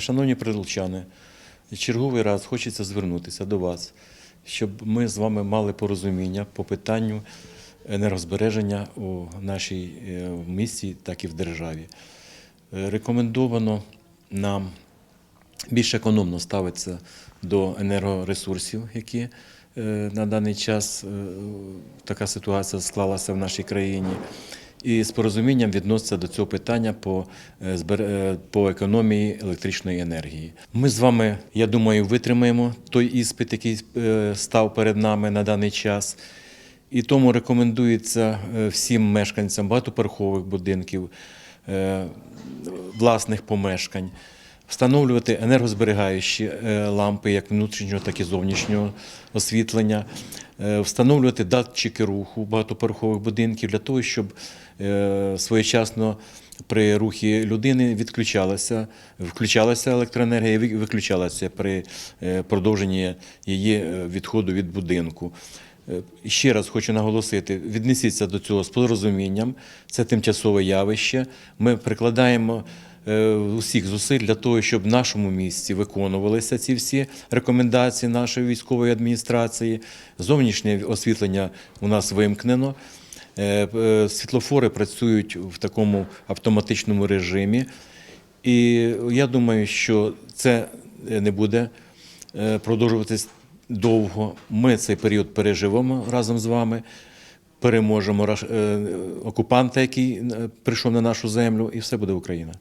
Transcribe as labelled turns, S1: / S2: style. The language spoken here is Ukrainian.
S1: Шановні прилучани, черговий раз хочеться звернутися до вас, щоб ми з вами мали порозуміння по питанню енергозбереження у нашій е, місті, так і в державі. Е, Рекомендовано нам більш економно ставитися до енергоресурсів, які е, на даний час така ситуація склалася в нашій країні. І з порозумінням відноситься до цього питання по, е, е, по економії електричної енергії. Ми з вами, я думаю, витримаємо той іспит, який е, став перед нами на даний час. І тому рекомендується всім мешканцям багатоповерхових будинків, власних помешкань встановлювати енергозберігаючі е, лампи, як внутрішнього, так і зовнішнього освітлення, е, встановлювати датчики руху багатоповерхових будинків для того, щоб е, своєчасно при рухі людини відключалася, включалася електроенергія, і виключалася при продовженні її відходу від будинку. Ще раз хочу наголосити: віднесіться до цього з порозумінням. Це тимчасове явище. Ми прикладаємо усіх зусиль для того, щоб в нашому місті виконувалися ці всі рекомендації нашої військової адміністрації. Зовнішнє освітлення у нас вимкнено. Е, е, Світлофори працюють в такому автоматичному режимі. І я думаю, що це не буде е, продовжуватись довго. Ми цей період переживемо разом з вами, переможемо е, окупанта, який е, прийшов на нашу землю, і все буде Україна.